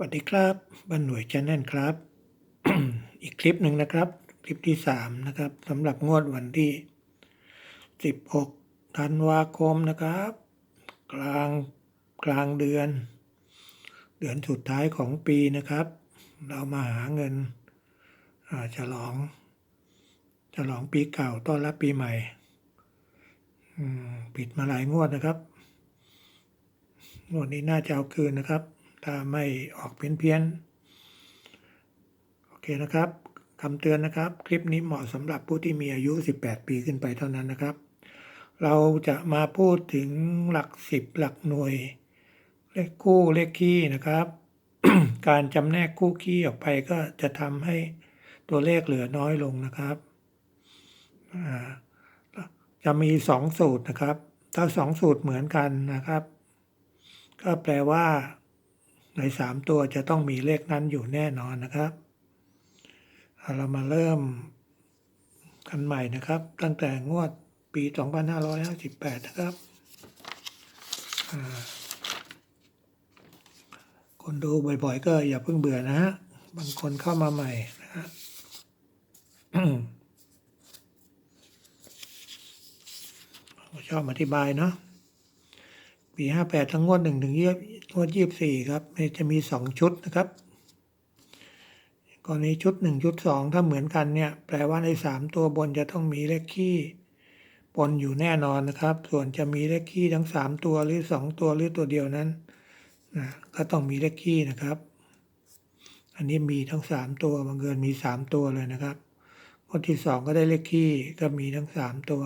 สวัสดีครับบ้านหน่วยชแนลครับ อีกคลิปหนึ่งนะครับ คลิปที่สามนะครับสำหรับงวดวันที่16ธันวาคมนะครับ กลางกลางเดือน เดือนสุดท้ายของปีนะครับ เรามาหาเงินฉลอง ฉลองปีเก่าต้อนรับปีใหม่ปิดมาหลายงวดนะครับงวดนี้น่าจะเอาคืนนะครับ ถ้าไม่ออกเพี้ยนๆโอเคนะครับคำเตือนนะครับ คลิปนี้เหมาะสำหรับผู้ที่มีอายุ 18 ปีขึ้นไปเท่านั้นนะครับ เราจะมาพูดถึงหลักสิบหลักหน่วย เลขคู่เลขคี่นะครับ การจำแนกคู่คี่ออกไปก็จะทำให้ตัวเลขเหลือน้อยลงนะครับจะมีสองสูตรนะครับ ถ้าสองสูตรเหมือนกันนะครับ ก็แปลว่า ในสามตัวจะต้องมีเลขนั้นอยู่แน่นอนนะครับเเรามาเริ่มกันใหม่นะครับ ตั้งแต่งวดปี 2558 นะครับคนดูบ่อยๆ ก็อย่าเพิ่งเบื่อนะฮะ บางคนเข้ามาใหม่นะฮะชอบอธิบายเนาะ ปีห้าแปดทั้งงวดหนึ่งถึงยี่งวดยี่สี่ครับมันจะมีสองชุดนะครับกรณีชุดหนึ่งชุดสองถ้าเหมือนกันเนี่ยแปลว่าในสามตัวบนจะต้องมีเลขคี่ปนอยู่แน่นอนนะครับ ส่วนจะมีเลขคี่ทั้งสามตัวหรือสองตัวหรือตัวเดียวนั้นนะก็ต้องมีเลขคี่นะครับ อันนี้มีทั้งสามตัวบางเกินมีสามตัวเลยนะครับงวดที่สองก็ได้เลขคี่ก็มีทั้งสามตัว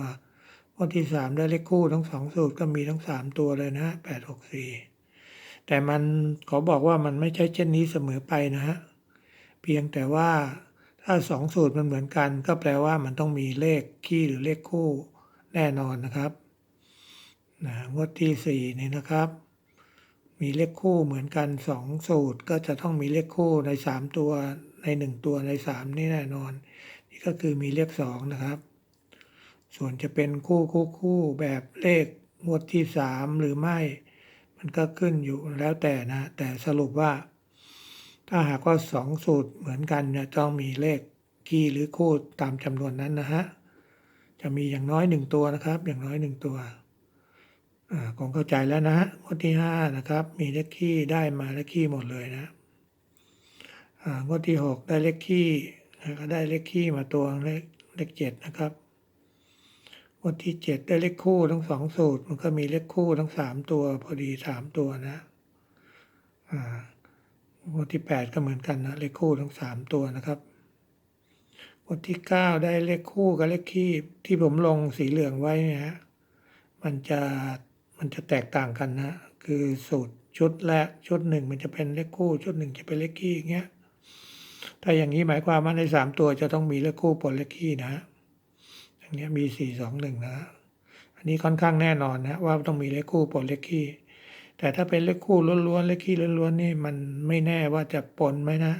วดที่สามได้เลขคู่ทั้งสองสูตรก็มีทั้งสามตัวเลยนะแปดหกสี่แต่มันขอบอกว่ามันไม่ใช่เช่นนี้เสมอไปนะฮะเพียงแต่ว่าถ้าสองสูตรมันเหมือนกัน ก็แปลว่ามันต้องมีเลขคี่หรือเลขคู่แน่นอนนะครับนะงวดที่สี่นี่นะครับ มีเลขคู่เหมือนกันสองสูตร ก็จะต้องมีเลขคู่ในสามตัวในหนึ่งตัวในสามนี่แน่นอน นี่ก็คือมีเลขสองนะครับ ส่วนจะเป็นคู่คู่คู่แบบเลขงวดที่สามหรือไม่ มันก็ขึ้นอยู่แล้วแต่นะ แต่สรุปว่า ถ้าหากว่าสองสูตรเหมือนกันเนี่ยต้องมีเลขคี่หรือคู่ตามจำนวนนั้นนะฮะ จะมีอย่างน้อยหนึ่งตัวนะครับ อย่างน้อยหนึ่งตัวอ่าคงเข้าใจแล้วนะฮะงวดที่ห้านะครับ มีเลขคี่ได้มาเลขคี่หมดเลยนะอ่างวดที่หกได้เลขคี่ก็ได้เลขคี่มาตัวเลขเลขเจ็ดนะครับ งวดที่เจ็ดได้เลขคู่ทั้งสองสูตร มันก็มีเลขคู่ทั้งสามตัว พอดีสามตัวนะอ่างวดที่แปดก็เหมือนกันนะเลขคู่ทั้งสามตัวนะครับงวดที่เก้าได้เลขคู่กับเลขคี่ที่ผมลงสีเหลืองไว้เนี่ยฮะมันจะมันจะแตกต่างกันนะ คือสูตรชุดแรกชุดหนึ่งมันจะเป็นเลขคู่ ชุดหนึ่งจะเป็นเลขคี่อย่างเงี้ยถ้าอย่างนี้หมายความว่าในสามตัวจะต้องมีเลขคู่ปนเลขคี่นะ เนี้ยมีสี่สองหนึ่งนะอันนี้ค่อนข้างแน่นอนนะว่าต้องมีเลขคู่ปนเลขคี่ แต่ถ้าเป็นเลขคู่ล้วนๆเลขคี่ล้วนๆนี่มันไม่แน่ว่าจะปนไหมนะ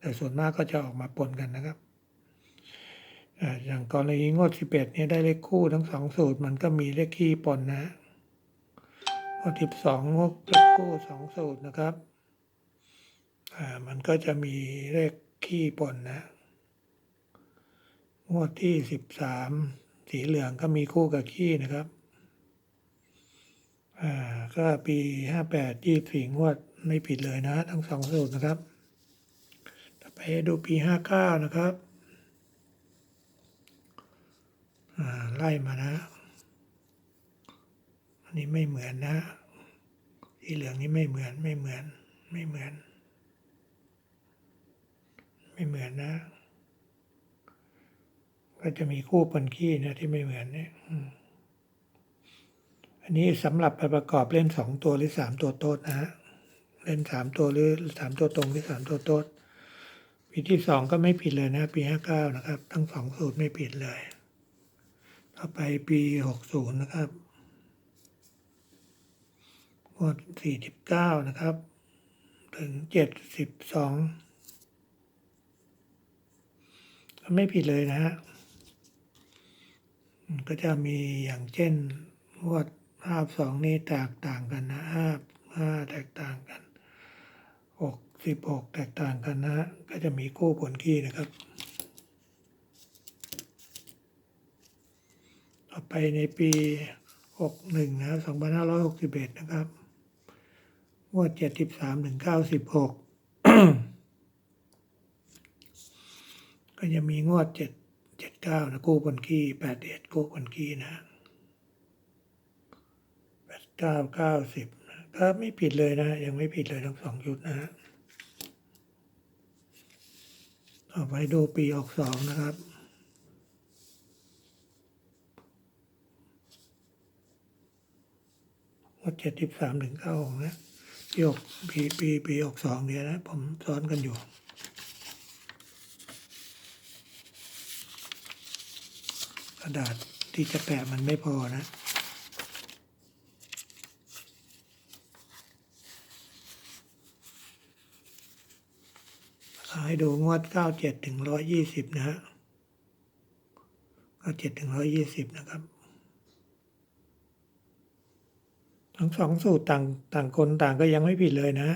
แต่ส่วนมากก็จะออกมาปนกันนะครับอ่าอย่างกรณีงวดสิบเอ็ดเนี่ยได้เลขคู่ทั้งสองสูตร มันก็มีเลขคี่ปนนะงวดสิบสองงวดเลขคู่สองสูตรนะครับ อ่ามันก็จะมีเลขคี่ปนนะ งวดที่สิบสามสีเหลืองก็มีคู่กับขี้นะครับอ่าก็ปีห้าแปดยี่สี่งวดไม่ผิดเลยนะ ทั้งสองสูตรนะครับ ต่อไปดูปีห้าเก้านะครับอ่าไล่มานะ อันนี้ไม่เหมือนนะสีเหลืองนี้ไม่เหมือนไม่เหมือน ไม่เหมือน ไม่เหมือนนะ ก็จะมีคู่ปนขี้นะที่ไม่เหมือนเนี่ยอันนี้สำหรับไปประกอบเล่นสองตัวหรือสามตัวโต๊ดนะฮะเล่นสามตัวหรือสามตัวตรงหรือสามตัวโต๊ดปีที่สองก็ไม่ผิดเลยนะ ปีห้าเก้านะครับ ทั้งสองสูตรไม่ผิดเลย ต่อไปปีหกศูนย์นะครับงวดสี่สิบเก้านะครับ ถึงเจ็ดสิบสองก็ไม่ผิดเลยนะฮะ ก็จะมีอย่างเช่นงวดภาพสองนี่แตกต่างกันนะห้าห้าแตกต่างกันหกสิบหกแตกต่างกันนะก็จะมีคู่ผลคี่นะครับ ต่อไปในปีหกหนึ่งนะครับสองพันห้าร้อยหกสิบเอ็ดนะครับงวดเจ็ดสิบสามถึงเก้าสิบหกก็จะมีงวดเจ็ด เจ็ดเก้านะกู้ผลคี่แปดเอ็ดกู้ผลคี่นะแปดเก้าเก้าสิบก็ไม่ผิดเลยนะ ยังไม่ผิดเลยทั้งสองชุดนะฮะต่อไปดูปีออกสองนะครับว่าเจ็ดสิบสามถึงเก้านะปีออกปีปีปีออกสองเนี่ยนะ ผมซ้อนกันอยู่ ระดาษที่จะแปะมันไม่พอนะ ให้ดูงวด 97 ถึง 120 นะฮะ 97 ถึง 120 นะครับ ทั้งสองสูตรต่างต่างคนต่างก็ยังไม่ผิดเลยนะ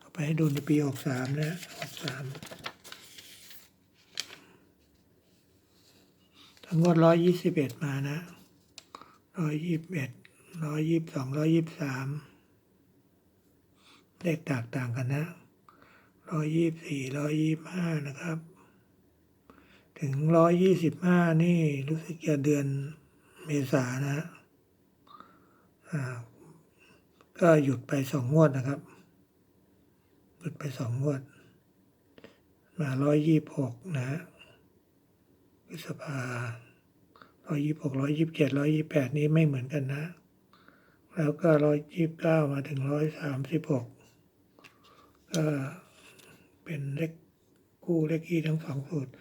ต่อไปให้ดูในปี 63 นะ 63 ทั้งงวดร้อยยี่สิบเอ็ดมานะร้อยยี่สิบเอ็ดร้อยยี่สิบสองร้อยยี่สิบสามเลขแตกต่างกันนะร้อยยี่สิบสี่ร้อยยี่สิบห้านะครับ ถึงร้อยยี่สิบห้านี่รู้สึกจะเดือนเมษานะฮะอ่า ก็หยุดไปสองงวดนะครับ หยุดไปสองงวด มาร้อยยี่หกนะฮะ พฤษภาร้อยยี่หกร้อยยี่ิบเจ็ดร้อยยี่แปดนี้ไม่เหมือนกันนะ แล้วก็ร้อยยี่บเก้ามาถึงร้อยสามสิบหกก็เป็นเลขคู่เลขคี่ทั้งสองสูตร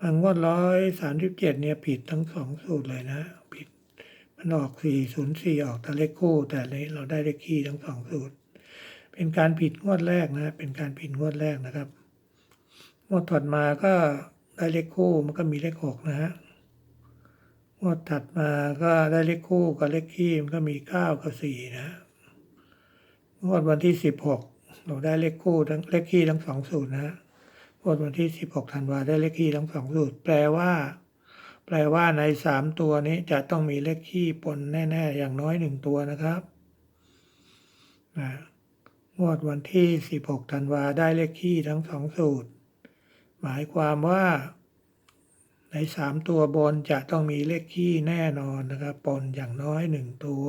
มางวดร้อยสามสิบเจ็ดเนี่ยผิดทั้งสองสูตรเลยนะ ผิดมันออก404ออกแต่เลขคู่ แต่เราได้เลขคี่ทั้งสองสูตร เป็นการผิดงวดแรกนะ เป็นการผิดงวดแรกนะครับงวดถัดมาก็ ได้เลขคู่มันก็มีเลขหกนะฮะงวดถัดมาก็ได้เลขคู่กับเลขคี่มันก็มีเก้ากับสี่นะงวดวันที่สิบหกเราได้เลขคู่ทั้งเลขคี่ทั้งสองสูตรนะฮะงวดวันที่สิบหกธันวาได้เลขคี่ทั้งสองสูตร แปลว่า แปลว่าในสามตัวนี้จะต้องมีเลขขี้ปนแน่ ๆ อย่างน้อยหนึ่งตัวนะครับนะงวดวันที่ 16ธันวาได้เลขขี้ทั้งสองสูตร หมายความว่าในสามตัวบนจะต้องมีเลขขี้แน่นอนนะครับปนอย่างน้อยหนึ่งตัว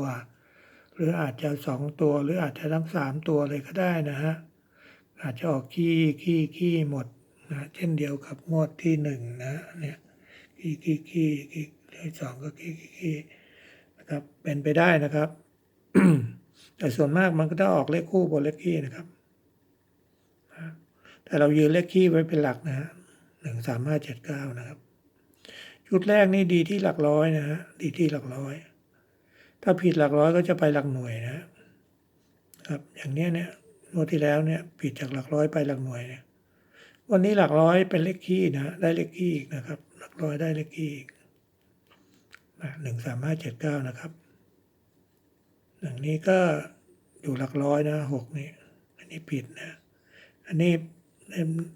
หรืออาจจะสองตัวหรืออาจจะทั้งสามตัวเลยก็ได้นะฮะอาจจะออกขี้ขี้ขี้หมดนะเช่นเดียวกับงวดที่หนึ่งนะเนี่ยขี้ขี้ขี้ขี้ที่สองก็ขี้ขี้ขี้นะครับเป็นไปได้นะครับ แต่ส่วนมากมันก็จะออกเลขคู่บนเลขขี้นะครับ แต่เรายืนเลขขี้ไว้เป็นหลักนะฮะหนึ่งสามห้าเจ็ดเก้านะครับ ชุดแรกนี่ดีที่หลักร้อยนะฮะดีที่หลักร้อย ถ้าผิดหลักร้อยก็จะไปหลักหน่วยนะครับ อย่างเนี้ยเนี่ยงวดที่แล้วเนี่ย ผิดจากหลักร้อยไปหลักหน่วยเนี่ย วันนี้หลักร้อยเป็นเลขขี้นะได้เลขขี้อีกนะครับ หลักร้อยได้เลขขี้อีกหนึ่งสามห้าเจ็ดเก้านะครับอย่างนี้ก็อยู่หลักร้อยนะหกนี่อันนี้ผิดนะ อันนี้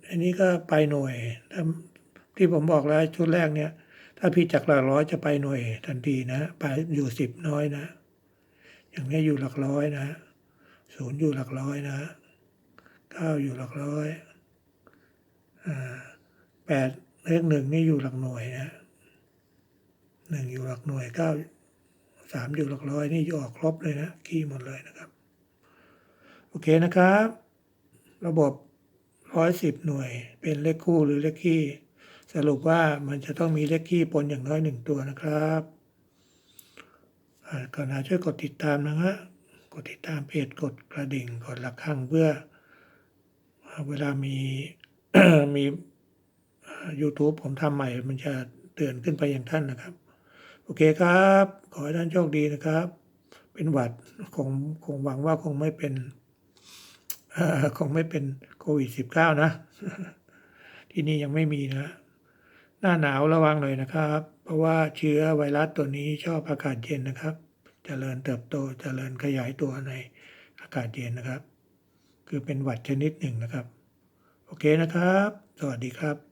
อันนี้ก็ไปหน่วยที่ผมบอกแล้วชุดแรกเนี่ย ถ้าผิดจากหลักร้อยจะไปหน่วยทันทีนะไปอยู่สิบน้อยนะ อย่างนี้อยู่หลักร้อยนะศูนย์อยู่หลักร้อยนะเก้าอยู่หลักร้อยแปดเลขหนึ่งนี่อยู่หลักหน่วยนะหนึ่งอยู่หลักหน่วยเก้าสามอยู่หลักร้อยนี่อยู่ออกครบเลยนะขี้หมดเลยนะครับ โอเคนะครับ ระบบ ร้อยสิบหน่วย เป็นเลขคู่หรือเลขขี้สรุปว่ามันจะต้องมีเลขขี้ปนอย่างน้อยหนึ่งตัวนะครับก่อนหน้าช่วยกดติดตามนะฮะกดติดตามเพจกดกระดิ่งกดระฆังเพื่อ เวลามีมี YouTube ผมทำใหม่ มันจะเตือนขึ้นไปอย่างท่านนะครับ โอเคครับ ขอให้ท่านโชคดีนะครับ เป็นหวัดคงคงหวังว่าคงไม่เป็น คงไม่เป็นโควิด -19 นะ ที่นี่ยังไม่มีนะ หน้าหนาวระวังหน่อยนะครับ เพราะว่าเชื้อไวรัสตัวนี้ชอบอากาศเย็นนะครับจเจริญเติบโตจเจริญขยายตัวในอากาศเย็นนะครับ คือเป็นหวัดชนิดหนึ่งนะครับ โอเคนะครับ สวัสดีครับ